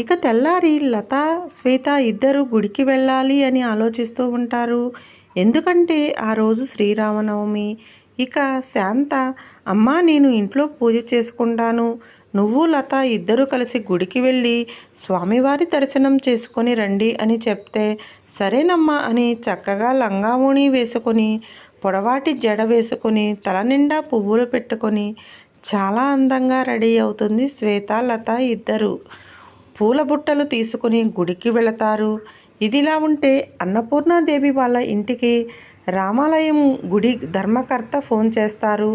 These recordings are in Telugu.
ఇక తెల్లారి లత శ్వేత ఇద్దరు గుడికి వెళ్ళాలి అని ఆలోచిస్తూ ఉంటారు. ఎందుకంటే ఆ రోజు శ్రీరామనవమి. ఇక శాంత అమ్మా నేను ఇంట్లో పూజ చేసుకుంటాను. నువ్వు లత ఇద్దరు కలిసి గుడికి వెళ్ళి స్వామివారి దర్శనం చేసుకొని రండి అని చెప్తే సరేనమ్మా అని చక్కగా లంగావోణి వేసుకొని పొడవాటి జడ వేసుకొని తల నిండా పువ్వులు పెట్టుకొని చాలా అందంగా రెడీ అవుతుంది శ్వేత లత ఇద్దరు. పూల బుట్టలు తీసుకుని గుడికి వెళతారు. ఇదిలా ఉంటే అన్నపూర్ణాదేవి వాళ్ళ ఇంటికి రామాలయం గుడి ధర్మకర్త ఫోన్ చేస్తారు.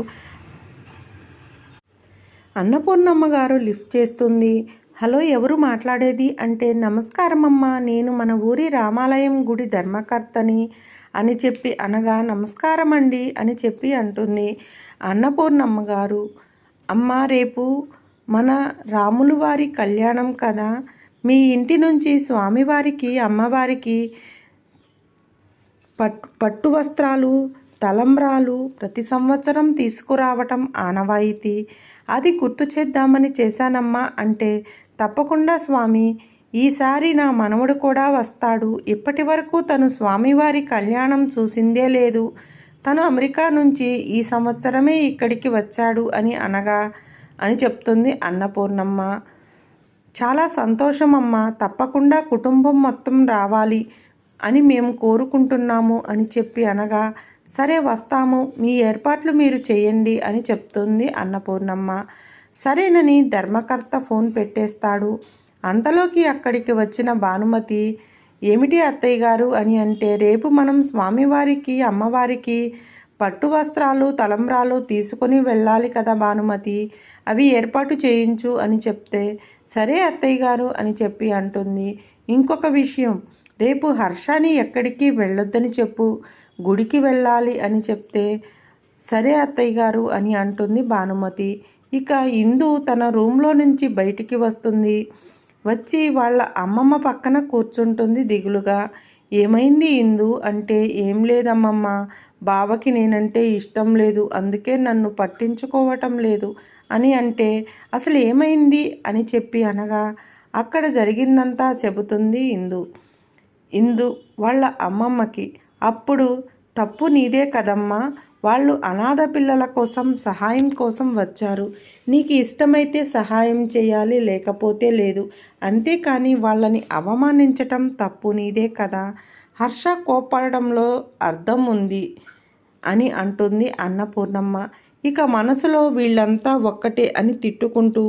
అన్నపూర్ణమ్మ గారు లిఫ్ట్ చేస్తుంది. హలో ఎవరు మాట్లాడేది? అంటే నమస్కారం అమ్మ నేను మన ఊరి రామాలయం గుడి ధర్మకర్తని అని చెప్పి అనగా నమస్కారం అండి అని చెప్పి అంటుంది అన్నపూర్ణమ్మ గారు అమ్మ రేపు మన రాములు వారి కళ్యాణం కదా. మీ ఇంటి నుంచి స్వామివారికి అమ్మవారికి పట్టు పట్టు వస్త్రాలు తలంబ్రాలు ప్రతి సంవత్సరం తీసుకురావటం ఆనవాయితీ. అది గుర్తు చేద్దామని చేశానమ్మా అంటే తప్పకుండా స్వామి ఈసారి నా మనవడు కూడా వస్తాడు. ఇప్పటి వరకు తను స్వామివారి కళ్యాణం చూసిందే లేదు. తను అమెరికా నుంచి ఈ సంవత్సరమే ఇక్కడికి వచ్చాడు అని అనగా అని చెప్తుంది అన్నపూర్ణమ్మ. చాలా సంతోషం అమ్మ తప్పకుండా కుటుంబం మొత్తం రావాలి అని మేము కోరుకుంటున్నాము అని చెప్పి అనగా సరే వస్తాము మీ ఏర్పాట్లు మీరు చేయండి అని చెప్తుంది అన్నపూర్ణమ్మ. సరేనని ధర్మకర్త ఫోన్ పెట్టేస్తాడు. అంతలోకి అక్కడికి వచ్చిన భానుమతి ఏమిటి అత్తయ్య గారు అని అంటే రేపు మనం స్వామివారికి అమ్మవారికి పట్టు వస్త్రాలు తలంబ్రాలు తీసుకొని వెళ్ళాలి కదా భానుమతి. అవి ఏర్పాటు చేయించు అని చెప్తే సరే అత్తయ్య గారు అని చెప్పి అంటుంది. ఇంకొక విషయం రేపు హర్షాని ఎక్కడికి వెళ్ళొద్దని చెప్పు గుడికి వెళ్ళాలి అని చెప్తే సరే అత్తయ్య గారు అని అంటుంది భానుమతి. ఇక ఇందు తన రూమ్లో నుంచి బయటికి వస్తుంది. వచ్చి వాళ్ళ అమ్మమ్మ పక్కన కూర్చుంటుంది దిగులుగా. ఏమైంది ఇందు? అంటే ఏం లేదమ్మమ్మ. బావకి నేనంటే ఇష్టం లేదు. అందుకే నన్ను పట్టించుకోవటం లేదు అని అంటే అసలు ఏమైంది అని చెప్పి అనగా అక్కడ జరిగిందంతా చెబుతుంది ఇందు. ఇందు వాళ్ళ అమ్మమ్మకి. అప్పుడు తప్పు నీదే కదమ్మా. వాళ్ళు అనాథ పిల్లల కోసం సహాయం కోసం వచ్చారు. నీకు ఇష్టమైతే సహాయం చేయాలి లేకపోతే లేదు. అంతేకాని వాళ్ళని అవమానించటం తప్పు నీదే కదా. హర్ష కోపడడంలో అర్థం ఉంది అని అంటుంది అన్నపూర్ణమ్మ ఇక మనసులో వీళ్ళంతా ఒక్కటే అని తిట్టుకుంటూ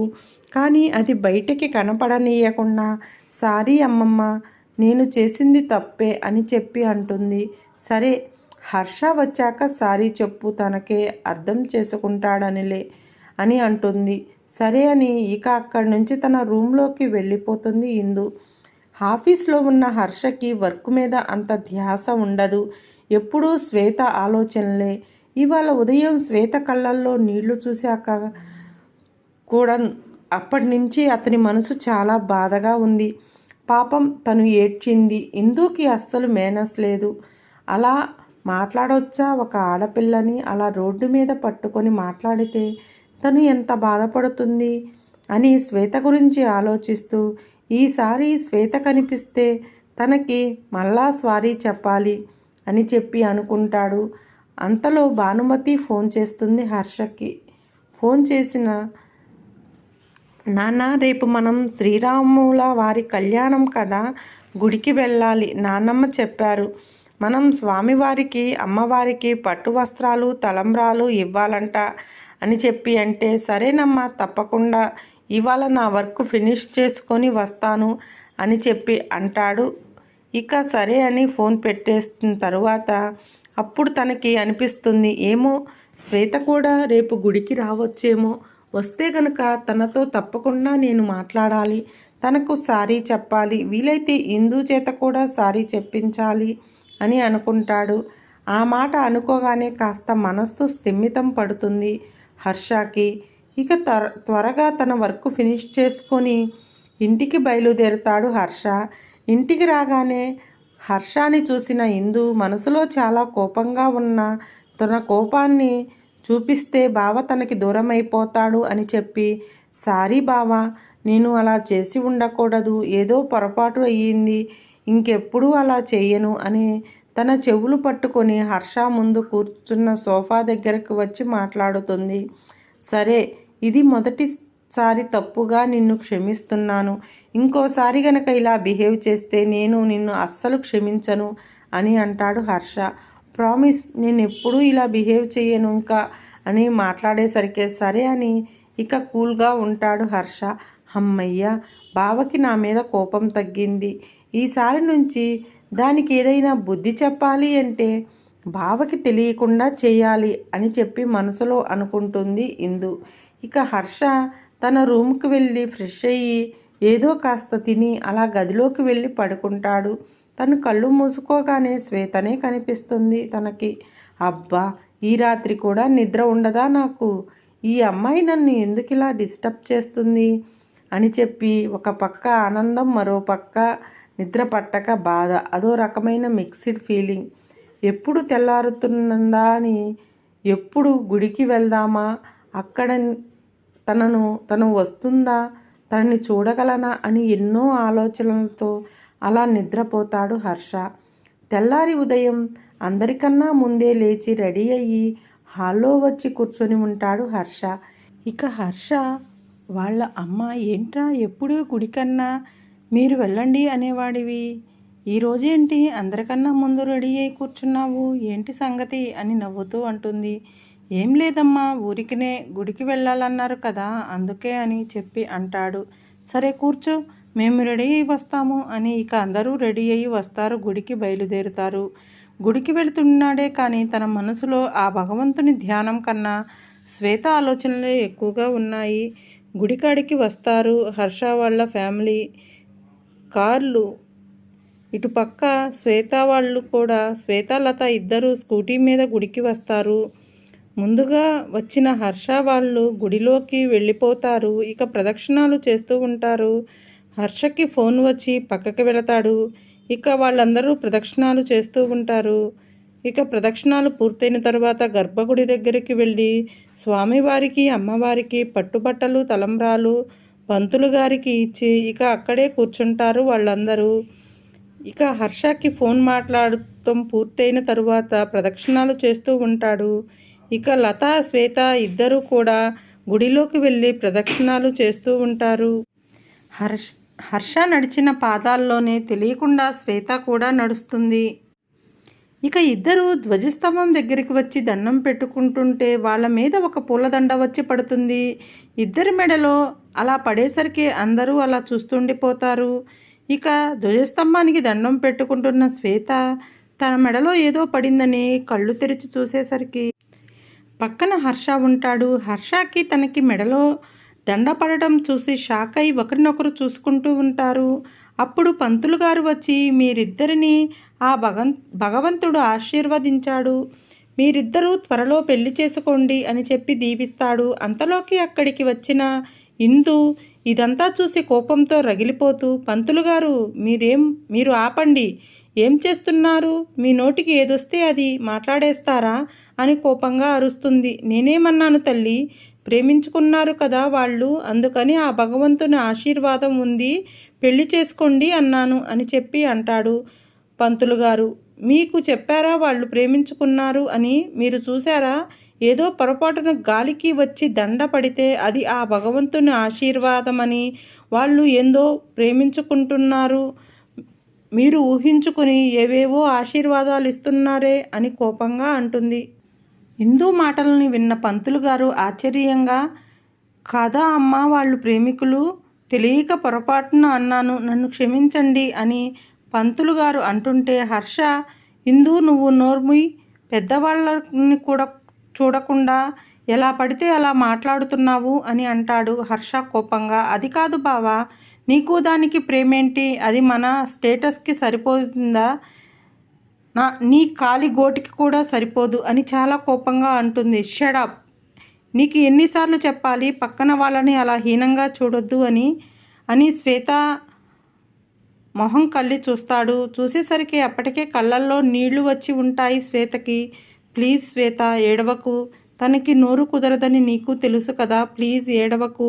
కానీ అది బయటికి కనపడనీయకుండా సారీ అమ్మమ్మ నేను చేసింది తప్పే అని చెప్పి అంటుంది. సరే హర్ష వచ్చాక సారీ చెప్పు తనకే అర్థం చేసుకుంటాడనిలే అని అంటుంది. సరే అని ఇక అక్కడి నుంచి తన రూమ్లోకి వెళ్ళిపోతుంది ఇందు. ఆఫీస్లో ఉన్న హర్షకి వర్క్ మీద అంత ధ్యాస ఉండదు. ఎప్పుడూ శ్వేత ఆలోచనలే. ఇవాళ ఉదయం శ్వేత కళ్ళల్లో నీళ్ళు చూశాక కూడా అప్పటి నుంచి అతని మనసు చాలా బాధగా ఉంది. పాపం తను ఏడ్చింది. ఇందుకి అస్సలు మేనస్ లేదు. అలా మాట్లాడొచ్చా? ఒక ఆడపిల్లని అలా రోడ్డు మీద పట్టుకొని మాట్లాడితే తను ఎంత బాధపడుతుంది? అని శ్వేత గురించి ఆలోచిస్తూ ఈసారి శ్వేత కనిపిస్తే తనకి మళ్ళా స్వారీ చెప్పాలి అని చెప్పి అనుకుంటాడు. అంతలో భానుమతి ఫోన్ చేస్తుంది హర్షకి. ఫోన్ చేసిన నాన్న రేపు మనం శ్రీరాముల వారి కళ్యాణం కదా? గుడికి వెళ్ళాలి నాన్నమ్మ చెప్పారు. మనం స్వామివారికి అమ్మవారికి పట్టు వస్త్రాలు తలంబ్రాలు ఇవ్వాలంట అని చెప్పి అంటే సరేనమ్మా తప్పకుండా ఇవాళ నా వర్క్ ఫినిష్ చేసుకొని వస్తాను అని చెప్పి అంటాడు. ఇక సరే అని ఫోన్ పెట్టేసిన తరువాత అప్పుడు తనకి అనిపిస్తుంది ఏమో శ్వేత కూడా రేపు గుడికి రావచ్చేమో. వస్తే గనక తనతో తప్పకుండా నేను మాట్లాడాలి. తనకు సారీ చెప్పాలి. వీలైతే ఇందు చేత కూడా సారీ చెప్పించాలి. అని అనుకుంటాడు. ఆ మాట అనుకోగానే కాస్త మనస్సు స్థిమితం పడుతుంది. హర్షకి ఇక త్వర త్వరగా తన వర్క్ ఫినిష్ చేసుకొని ఇంటికి బయలుదేరుతాడు హర్ష. ఇంటికి రాగానే హర్షాన్ని చూసిన ఇందు మనసులో చాలా కోపంగా ఉన్న తన కోపాన్ని చూపిస్తే బావ తనకి దూరం అయిపోతాడు అని చెప్పి సారీ బావ నేను అలా చేసి ఉండకూడదు. ఏదో పొరపాటు అయ్యింది. ఇంకెప్పుడు అలా చేయను అని తన చెవులు పట్టుకొని హర్ష ముందు కూర్చున్న సోఫా దగ్గరకు వచ్చి మాట్లాడుతుంది. సరే ఇది మొదటిసారి తప్పుగా నిన్ను క్షమిస్తున్నాను. ఇంకోసారి గనక ఇలా బిహేవ్ చేస్తే నేను నిన్ను అస్సలు క్షమించను అని అంటాడు హర్ష. ప్రామిస్ నేను ఎప్పుడూ ఇలా బిహేవ్ చేయను ఇంకా అని మాట్లాడేసరికి సరే అని ఇక కూల్గా ఉంటాడు హర్ష. అమ్మయ్య బావకి నా మీద కోపం తగ్గింది. ఈసారి నుంచి దానికి ఏదైనా బుద్ధి చెప్పాలి అంటే బావకి తెలియకుండా చేయాలి అని చెప్పి మనసులో అనుకుంటుంది ఇందు. ఇక హర్ష తన రూమ్కి వెళ్ళి ఫ్రెష్ అయ్యి ఏదో కాస్త తిని అలా గదిలోకి వెళ్ళి పడుకుంటాడు. తను కళ్ళు మూసుకోగానే శ్వేతనే కనిపిస్తుంది తనకి. అబ్బా ఈ రాత్రి కూడా నిద్ర ఉండదా నాకు? ఈ అమ్మాయి నన్ను ఎందుకు ఇలా డిస్టర్బ్ చేస్తుంది? అని చెప్పి ఒక పక్క ఆనందం మరో పక్క నిద్ర పట్టక బాధ. అదో రకమైన మిక్స్డ్ ఫీలింగ్ ఎప్పుడు తెల్లారుతున్నదా అని ఎప్పుడు గుడికి వెళ్దామా? అక్కడ తనను తను వస్తుందా? తనని చూడగలనా? అని ఎన్నో ఆలోచనలతో అలా నిద్రపోతాడు హర్ష. తెల్లారి ఉదయం అందరికన్నా ముందే లేచి రెడీ అయ్యి హాల్లో వచ్చి కూర్చొని ఉంటాడు హర్ష. ఇక హర్ష వాళ్ళ అమ్మ ఏంట్రా? ఎప్పుడూ గుడికన్నా? మీరు వెళ్ళండి అనేవాడివి. ఈరోజేంటి అందరికన్నా ముందు రెడీ అయి కూర్చున్నావు. ఏంటి సంగతి? అని నవ్వుతూ అంటుంది. ఏం లేదమ్మా ఊరికినే గుడికి వెళ్ళాలన్నారు కదా అందుకే అని చెప్పి అంటాడు. సరే కూర్చో మేము రెడీ అయ్యి వస్తాము అని ఇక అందరూ రెడీ అయ్యి వస్తారు గుడికి బయలుదేరుతారు. గుడికి వెళుతున్నాడే కానీ తన మనసులో ఆ భగవంతుని ధ్యానం కన్నా శ్వేత ఆలోచనలే ఎక్కువగా ఉన్నాయి. గుడికాడికి వస్తారు హర్ష వాళ్ళ ఫ్యామిలీ. కార్లు. ఇటుపక్క శ్వేత వాళ్ళు కూడా శ్వేతలత ఇద్దరు స్కూటీ మీద గుడికి వస్తారు. ముందుగా వచ్చిన హర్ష వాళ్ళు గుడిలోకి వెళ్ళిపోతారు. ఇక ప్రదక్షిణాలు చేస్తూ ఉంటారు. హర్షకి ఫోన్ వచ్చి పక్కకి వెళతాడు. ఇక వాళ్ళందరూ ప్రదక్షిణాలు చేస్తూ ఉంటారు. ఇక ప్రదక్షిణాలు పూర్తయిన తర్వాత గర్భగుడి దగ్గరికి వెళ్ళి స్వామివారికి అమ్మవారికి పట్టుబట్టలు తలంబ్రాలు పంతులు గారికి ఇచ్చి ఇక అక్కడే కూర్చుంటారు వాళ్ళందరూ. ఇక హర్షకి ఫోన్ మాట్లాడటం పూర్తయిన తరువాత ప్రదక్షిణాలు చేస్తూ ఉంటాడు. ఇక లత శ్వేత ఇద్దరూ కూడా గుడిలోకి వెళ్ళి ప్రదక్షిణాలు చేస్తూ ఉంటారు. హర్ష హర్ష నడిచిన పాదాల్లోనే తెలియకుండా శ్వేత కూడా నడుస్తుంది. ఇక ఇద్దరు ధ్వజస్తంభం దగ్గరికి వచ్చి దండం పెట్టుకుంటుంటే వాళ్ళ మీద ఒక పూలదండ వచ్చి పడుతుంది. ఇద్దరి మెడలో అలా పడేసరికి అందరూ అలా చూస్తుండిపోతారు. ఇక ధ్వజస్తంభానికి దండం పెట్టుకుంటున్న శ్వేత తన మెడలో ఏదో పడిందని కళ్ళు తెరిచి చూసేసరికి పక్కన హర్ష ఉంటాడు. హర్షకి తనకి మెడలో దండ పడటం చూసి షాక్ అయి ఒకరినొకరు చూసుకుంటూ ఉంటారు. అప్పుడు పంతులు గారు వచ్చి మీరిద్దరిని ఆ భగన్ భగవంతుడు ఆశీర్వదించాడు. మీరిద్దరూ త్వరలో పెళ్ళి చేసుకోండి అని చెప్పి దీవిస్తాడు. అంతలోకి అక్కడికి వచ్చిన ఇందు ఇదంతా చూసి కోపంతో రగిలిపోతూ పంతులు గారు మీరేం మీరు ఆపండి. ఏం చేస్తున్నారు? మీ నోటికి ఏదొస్తే అది మాట్లాడేస్తారా? అని కోపంగా అరుస్తుంది. నేనేమన్నాను తల్లి ప్రేమించుకున్నారు కదా వాళ్ళు అందుకని ఆ భగవంతుని ఆశీర్వాదం ఉంది. పెళ్ళి చేసుకోండి అన్నాను అని చెప్పి అంటాడు పంతులు గారు. మీకు చెప్పారా వాళ్ళు ప్రేమించుకున్నారు అని మీరు చూసారా ఏదో పొరపాటున గాలికి వచ్చి దండ పడితే అది ఆ భగవంతుని ఆశీర్వాదమని వాళ్ళు ఏందో ప్రేమించుకుంటున్నారు. మీరు ఊహించుకుని ఏవేవో ఆశీర్వాదాలు ఇస్తున్నారే అని కోపంగా అంటుంది. హిందూ మాటలని విన్న పంతులు గారు ఆశ్చర్యంగా కాదా అమ్మ వాళ్ళు ప్రేమికులు? తెలియక పొరపాటున అన్నాను నన్ను క్షమించండి అని పంతులు గారు అంటుంటే హర్ష హిందూ నువ్వు నోర్ముయ్ పెద్దవాళ్ళని కూడా చూడకుండా ఎలా పడితే అలా మాట్లాడుతున్నావు? అని అంటాడు హర్ష కోపంగా. అది కాదు బావా నీకు దానికి ప్రేమేంటి? అది మన స్టేటస్కి సరిపోతుందా? నా నీ కాలి గోటికి కూడా సరిపోదు అని చాలా కోపంగా అంటుంది. షడప్ నీకు ఎన్నిసార్లు చెప్పాలి పక్కన వాళ్ళని అలా హీనంగా చూడొద్దు అని అని శ్వేత మొహం కళ్ళి చూస్తాడు. చూసేసరికి అప్పటికే కళ్ళల్లో నీళ్ళు వచ్చి ఉంటాయి శ్వేతకి. ప్లీజ్ శ్వేత ఏడవకు. తనకి నోరు కుదరదని నీకు తెలుసు కదా. ప్లీజ్ ఏడవకు.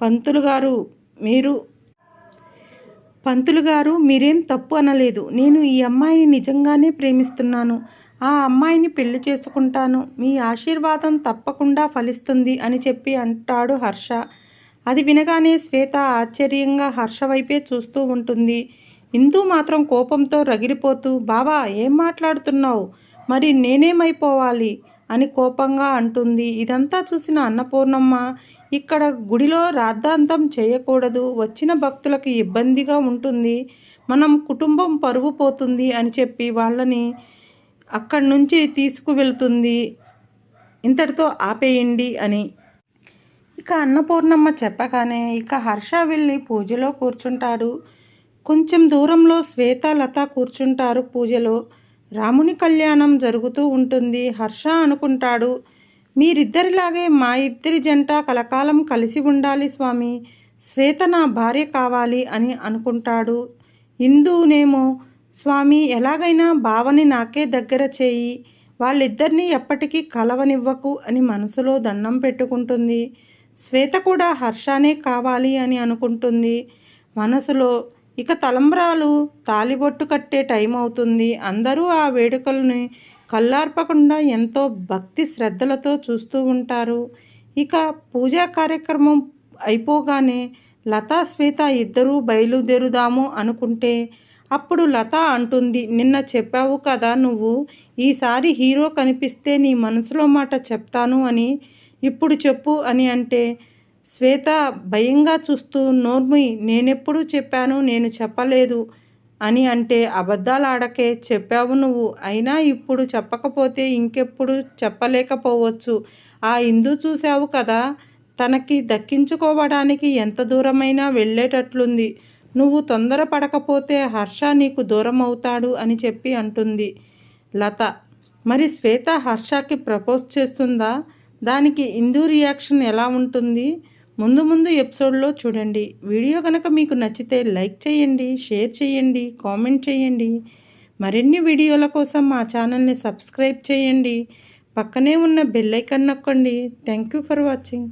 పంతులు గారు మీరు పంతులు గారు మీరేం తప్పు అనలేదు. నేను ఈ అమ్మాయిని నిజంగానే ప్రేమిస్తున్నాను. ఆ అమ్మాయిని పెళ్ళి చేసుకుంటాను. మీ ఆశీర్వాదం తప్పకుండా ఫలిస్తుంది అని చెప్పి అంటాడు హర్ష. అది వినగానే శ్వేత ఆశ్చర్యంగా హర్ష వైపే చూస్తూ ఉంటుంది. ఇందు మాత్రం కోపంతో రగిలిపోతూ బావా ఏం మాట్లాడుతున్నావు? మరి నేనేమైపోవాలి? అని కోపంగా అంటుంది. ఇదంతా చూసిన అన్నపూర్ణమ్మ ఇక్కడ గుడిలో రాద్ధాంతం చేయకూడదు. వచ్చిన భక్తులకు ఇబ్బందిగా ఉంటుంది. మనం కుటుంబం పరుగు పోతుంది అని చెప్పి వాళ్ళని అక్కడి నుంచి తీసుకువెళ్తుంది. ఇంతటితో ఆపేయండి అని. ఇక అన్నపూర్ణమ్మ చెప్పగానే ఇక హర్ష వెళ్ళి పూజలో కూర్చుంటాడు. కొంచెం దూరంలో శ్వేత లత కూర్చుంటారు పూజలో. రాముని కళ్యాణం జరుగుతూ ఉంటుంది. హర్ష అనుకుంటాడు మీరిద్దరిలాగే మా ఇద్దరి జంట కలకాలం కలిసి ఉండాలి స్వామి. శ్వేత నా భార్య కావాలి అని అనుకుంటాడు. ఇందునేమో స్వామి ఎలాగైనా భావని నాకే దగ్గర చేయి. వాళ్ళిద్దరినీ ఎప్పటికీ కలవనివ్వకు అని మనసులో దండం పెట్టుకుంటుంది. శ్వేత కూడా హర్షానే కావాలి అని అనుకుంటుంది. మనసులో ఇక తలంబ్రాలు తాలిబొట్టు కట్టే టైం అవుతుంది. అందరూ ఆ వేడుకల్ని కళ్ళార్పకుండా ఎంతో భక్తి శ్రద్ధలతో చూస్తూ ఉంటారు. ఇక పూజా కార్యక్రమం అయిపోగానే లతా శ్వేత ఇద్దరూ బయలుదేరుదాము అనుకుంటే అప్పుడు లత అంటుంది నిన్న చెప్పావు కదా నువ్వు ఈసారి హీరో కనిపిస్తే నీ మనసులో మాట చెప్తాను అని. ఇప్పుడు చెప్పు అని అంటే శ్వేత భయంగా చూస్తూ నోర్మి నేనెప్పుడు చెప్పాను నేను చెప్పలేదు అని అంటే అబద్ధాలు ఆడకే చెప్పావు నువ్వు అయినా ఇప్పుడు చెప్పకపోతే ఇంకెప్పుడు చెప్పలేకపోవచ్చు. ఆ ఇందు చూసావు కదా తనకి దక్కించుకోవడానికి ఎంత దూరమైనా వెళ్ళేటట్లుంది. నువ్వు తొందరపడకపోతే హర్ష నీకు దూరం అవుతాడు అని చెప్పి అంటుంది లత. మరి శ్వేత హర్షకి ప్రపోజ్ చేస్తుందా? దానికి ఇందు రియాక్షన్ ఎలా ఉంటుంది? ముందు ముందు ఎపిసోడ్లో చూడండి. వీడియో కనుక మీకు నచ్చితే లైక్ చేయండి షేర్ చేయండి కామెంట్ చేయండి. మరిన్ని వీడియోల కోసం మా ఛానల్ని సబ్స్క్రైబ్ చేయండి. పక్కనే ఉన్న బెల్ ఐకన్ నొక్కండి. Thank you for watching.